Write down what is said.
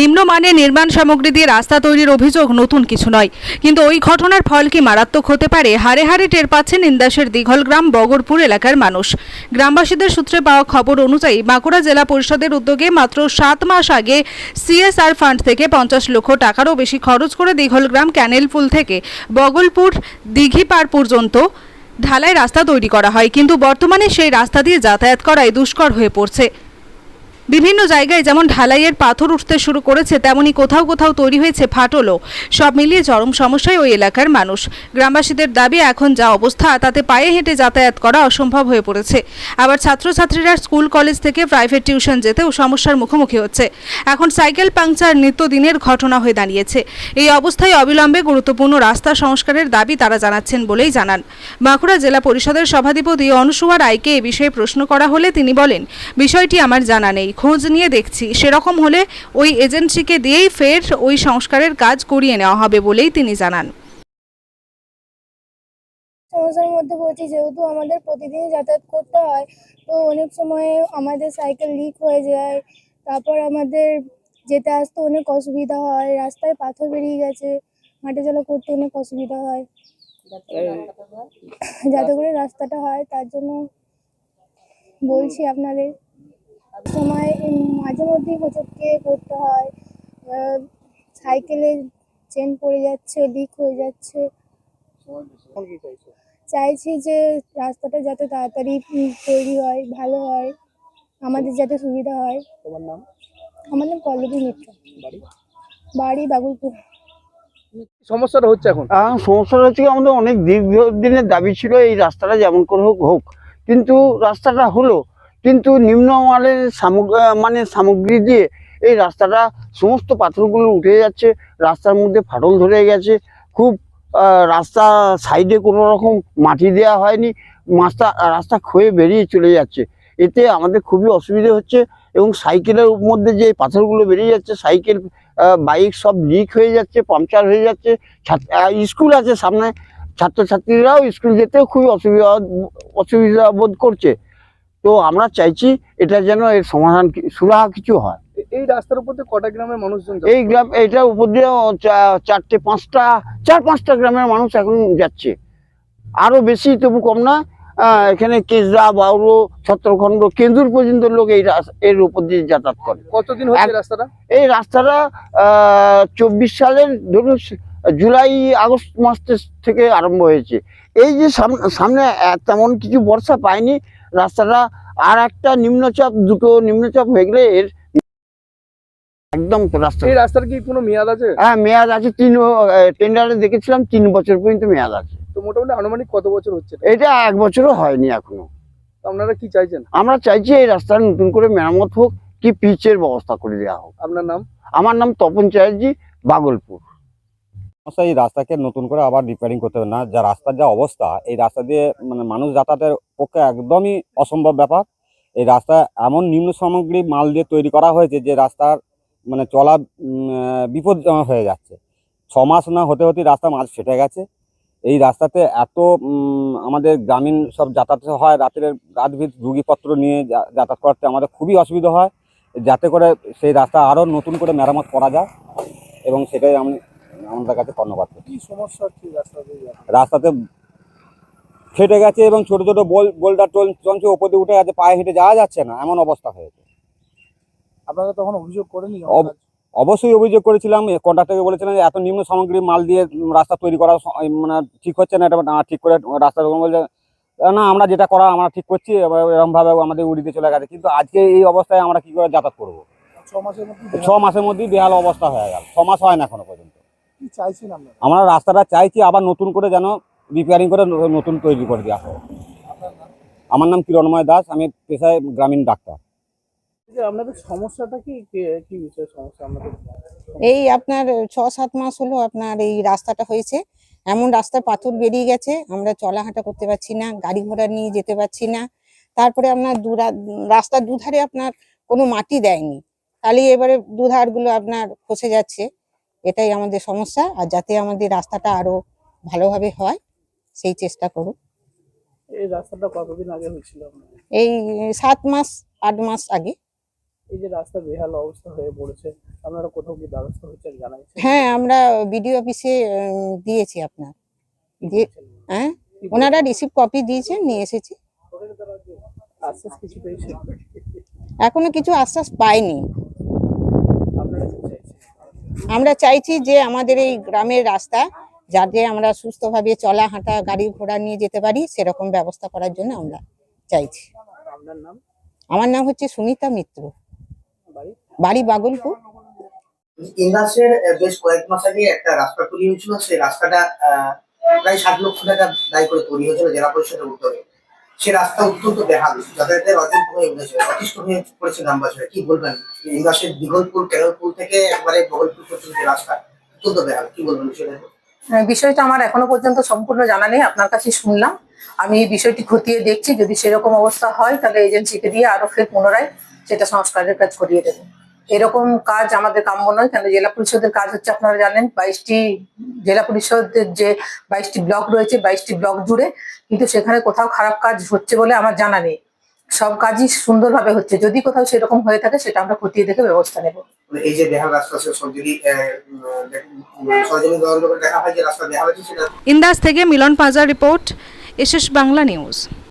নিম্নমানের নির্মাণ সামগ্রী দিয়ে রাস্তা তৈরির অভিযোগ নতুন কিছু নয়। কিন্তু ওই ঘটনার ফল কি মারাত্মক হতে পারে? হারে হারে টের পাচ্ছেন ইন্দাসের দীঘলগ্রাম বগরপুর এলাকার মানুষ। গ্রামবাসীদের সূত্রে পাওয়া খবর অনুযায়ী বাঁকুড়া জেলা পরিষদের উদ্যোগে মাত্র সাত মাস আগে সিএসআর ফান্ড থেকে পঞ্চাশ লক্ষ টাকারও বেশি খরচ করে দীঘলগ্রাম ক্যানেল পুল থেকে বগলপুর দিঘিপাড় পর্যন্ত ঢালাই রাস্তা তৈরি করা হয়। কিন্তু বর্তমানে সেই রাস্তা দিয়ে যাতায়াত করায় দুষ্কর হয়ে পড়ছে। বিভিন্ন জায়গায় যেমন ঢালাইয়ের পাথর উঠতে শুরু করেছে, তেমনি কোথাও কোথাও তৈরি হয়েছে ফাটলও। সব মিলিয়ে চরম সমস্যায় ওই এলাকার মানুষ। গ্রামবাসীদের দাবি, এখন যা অবস্থা, তাতে পায়ে হেঁটে যাতায়াত করা অসম্ভব হয়ে পড়েছে। আবার ছাত্রছাত্রীরা স্কুল, কলেজ থেকে প্রাইভেট টিউশন যেতেও সমস্যার মুখোমুখি হচ্ছে। এখন সাইকেল পাংচার নিত্যদিনের ঘটনা হয়ে দাঁড়িয়েছে। এই অবস্থায় অবিলম্বে গুরুত্বপূর্ণ রাস্তা সংস্কারের দাবি তারা জানাচ্ছেন বলেই জানান। বাঁকুড়া জেলা পরিষদের সভাধিপতি অনুসুয়া রায়কে এ বিষয়ে প্রশ্ন করা হলে তিনি বলেন, বিষয়টি আমার জানা নেই। খোঁজ নিয়ে দেখছি। সেরকম হলে ওই এজেন্সিকে দিয়েই ফের ওই সংস্কারের কাজ করিয়ে নেওয়া হবে বলেই তিনি জানান। সমস্যার মধ্যে পড়ছি, যেহেতু আমাদের প্রতিদিনই যাতায়াত করতে হয়, তো অনেক সময় আমাদের সাইকেল লিক হয়ে যায়, তারপর আমাদের যেতে আসতে অনেক অসুবিধা হয়, রাস্তায় পাথর বেরিয়ে গেছে হাঁটা চলা করতে অনেক অসুবিধা হয়। যাতে করে রাস্তাটা হয়, তার জন্য বলছি আপনাদের। সময় মাঝে মধ্যেই হোঁচটকে করতে হয়। সাইকেলে চেন পড়ে যাচ্ছে লিক হয়ে যাচ্ছে। চাইছি? যে রাস্তাটা যাতে তাড়াতাড়ি তৈরি হয় ভালো হয় আমাদের যাতে সুবিধা হয়। তোমার নাম? আমার নাম পল্লবী মিত্র। বাড়ি? বাড়ি বাগুলপুর। সমস্যাটা হচ্ছে এখন? এখন সমস্যাটা হচ্ছে কি আমাদের অনেক দীর্ঘদিনের দাবি ছিল এই রাস্তাটা যেমন করে হোক হোক। কিন্তু রাস্তাটা হলো কিন্তু নিম্নমানের সামগ্রী মানে সামগ্রী দিয়ে এই রাস্তাটা সমস্ত পাথরগুলো উঠে যাচ্ছে, রাস্তার মধ্যে ফাটল ধরে গেছে। খুব রাস্তা সাইডে কোনো রকম মাটি দেওয়া হয়নি মাস্তা রাস্তা ক্ষয়ে বেরিয়ে চলে যাচ্ছে। এতে আমাদের খুবই অসুবিধে হচ্ছে এবং সাইকেলের মধ্যে যে পাথরগুলো বেরিয়ে যাচ্ছে, সাইকেল বাইক সব লিক হয়ে যাচ্ছে, পাংচার হয়ে যাচ্ছে। স্কুল আছে সামনে, ছাত্রছাত্রীরাও স্কুল যেতেও খুবই অসুবিধা অসুবিধা বোধ করছে। তো আমরা চাইছি এটা যেন এর সমাধান সুরাহা কিছু হয়। এই রাস্তার উপর দিয়ে কটা গ্রামের মানুষজন এই গ্রাম এইটার উপর দিয়ে চারটে পাঁচটা চার পাঁচটা গ্রামের মানুষ এখন যাচ্ছে। আরও বেশি তবু কম না এখানে কেজরা বাউরো ছত্রখণ্ড কেন্দুর পর্যন্ত লোক এই এর উপর দিয়ে যাতায়াত করে। কতদিন হচ্ছে রাস্তাটা? এই রাস্তাটা চব্বিশ সালের ধরুন জুলাই আগস্ট মাস থেকে আরম্ভ হয়েছে। এই যে সাম- সামনে তেমন কিছু বর্ষা পায়নি রাস্তাটা আর একটা নিম্নচাপ দুটো নিম্নচাপ হয়ে গেলে এর একদম রাস্তা। এই রাস্তার কি কোনো মেয়াদ আছে? হ্যাঁ মেয়াদ আছে। তিন টেন্ডারে দেখেছিলাম তিন বছর পর্যন্ত মেয়াদ আছে। তো মোটামুটি আনুমানিক কত বছর হচ্ছে? এটা? এক বছরও হয়নি এখনও। তো আপনারা কি চাইছেন? আমরা চাইছি এই রাস্তা নতুন করে মেরামত হোক কি পিচের ব্যবস্থা করে দেওয়া হোক। আপনার নাম? আমার নাম তপন চ্যাটার্জি বাগলপুর। এই রাস্তাকে নতুন করে আবার রিপেয়ারিং করতে হবে না। যা রাস্তার যা অবস্থা এই রাস্তা দিয়ে মানে মানুষ যাতায়াতের পক্ষে একদমই অসম্ভব ব্যাপার। এই রাস্তা এমন নিম্ন সামগ্রী মাল দিয়ে তৈরি করা হয়েছে যে রাস্তার মানে চলা বিপজ্জনক হয়ে যাচ্ছে। ছ মাস না হতে হতে রাস্তা মাঝ ফেটে গেছে। এই রাস্তাতে এত আমাদের গ্রামীণ সব যাতায়াত হয় রাতের রাত ভিত রুগীপত্র নিয়ে যা- যাতায়াত করতে আমাদের খুবই অসুবিধা হয়। যাতে করে সেই রাস্তা আরও নতুন করে মেরামত করা যায় এবং সেটাই আমি আমাদের কাছে ধন্যবাদ। কি সমস্যা রাস্তাতে ফেটে গেছে এবং ছোট ছোট বোল বোল্ডার টোল চঞ্চে ওপর দিয়ে উঠে গেছে পায়ে হেঁটে যাওয়া যাচ্ছে না এমন অবস্থা হয়েছে। আপনারা তখন অভিযোগ করেনি অব- অবশ্যই অভিযোগ করেছিলাম কন্ট্রাক্টরকে বলেছিলাম যে এত নিম্ন সামগ্রী মাল দিয়ে রাস্তা তৈরি করা মানে ঠিক হচ্ছে না এটা না ঠিক করে রাস্তা তখন বলছে না আমরা যেটা করা আমরা ঠিক করছি এরকমভাবে আমাদের উড়িতে চলে গেছে কিন্তু আজকে এই অবস্থায় আমরা কি করে যাতায়াত করব? ছ মাসের মধ্যে মধ্যেই বেহাল অবস্থা হয়ে গেল ছ মাস হয় না এখনও পর্যন্ত। আমরা রাস্তাটা চাইছি আবার নতুন করে যেন রিপেয়ারিং করে নতুন তৈরি করে দেওয়া হয়। আমার নাম কিরণময় দাস আমি পেশায় গ্রামীণ ডাক্তার। আপনাদের সমস্যাটা কি? কে- কি বিষয় সমস্যা আপনাদের? এই আপনার ছ সাত মাস হলো আপনার এই রাস্তাটা হয়েছে। এমন রাস্তায় পাথর বেরিয়ে গেছে আমরা চলাহাঁটা করতে পারছি না গাড়ি ঘোড়া নিয়ে যেতে পারছি না। তারপরে আপনার দুরা রাস্তার দুধারে আপনার কোনো মাটি দেয়নি। তাহলে এবারে দুধারগুলো আপনার খসে যাচ্ছে। এটাই আমাদের সমস্যা আর যাতে আমাদের রাস্তাটা আরও ভালোভাবে হয়। সেই চেষ্টা করুন এই রাস্তাটা কতদিন আগে হয়েছিল? এই সাত মাস আট মাস আগে। এই যে রাস্তা বেহাল অবস্থা হয়ে পড়েছে আপনারা কোথাও কি ব্যবস্থা হচ্ছে জানাইছেন? হ্যাঁ আমরা বিডিও অফিসে দিয়েছি আপনার। হ্যাঁ? ওনারা রিসিভ কপি দিয়েছেন নিয়ে এসেছি। আশ্বাস কিছু পেয়েছেন? এখনও কিছু আশ্বাস পাইনি। আমরা চাইছি যে আমাদের এই গ্রামের রাস্তা যাতে আমরা সুস্থভাবে চলা হাঁটা গাড়ি ঘোড়া নিয়ে যেতে পারি সেরকম ব্যবস্থা করার জন্য আমরা চাইছি। আমার নাম হচ্ছে সুমিতা মিত্র। বাড়ি? বাড়ি বাগলপুর। ইন্দাসের বেশ কয়েক মাস আগে একটা রাস্তা তৈরি হয়েছিল সেই রাস্তাটা আহ, প্রায় ষাট লক্ষ টাকা দায়ী করে তৈরি হয়েছিল জেলা পরিষদের উদ্যোগে। সে রাস্তা অত্যন্ত বেহাল যাতায়াতের অযোগ্য হয়ে উঠেছে অতিষ্ঠ হয়ে পড়েছে গ্রামবাসীরা কি বলবেন? ইন্দাসের কেরলপুর থেকে একবারে বগলপুর পর্যন্ত যে রাস্তা অত্যন্ত বেহাল কি বলবেন সেটা বিষয়টা আমার এখনও পর্যন্ত সম্পূর্ণ জানা নেই, আপনার কাছে শুনলাম। আমি এই বিষয়টি খতিয়ে দেখছি, যদি সেরকম অবস্থা হয়, তাহলে এজেন্সিকে দিয়ে আরও ফের পুনরায় সেটা সংস্কারের কাজ করিয়ে দেবো। এরকম কাজ আমাদের কাম্য নয়, কেন জেলা পরিষদের কাজ হচ্ছে, আপনারা জানেন, বাইশটি জেলা পরিষদের যে বাইশটি ব্লক রয়েছে, বাইশটি ব্লক জুড়ে, কিন্তু সেখানে কোথাও খারাপ কাজ হচ্ছে বলে আমার জানা নেই। সব কাজই সুন্দরভাবে হচ্ছে। যদি কোথাও সেরকম হয়ে থাকে সেটা আমরা খতিয়ে দেখে ব্যবস্থা নেব। মানে এই যে বেহাল রাস্তা যদি দেখা হয় যে বেহাল আছে সেটা ইন্দাস থেকে Milan Pajar report SS Bangla news.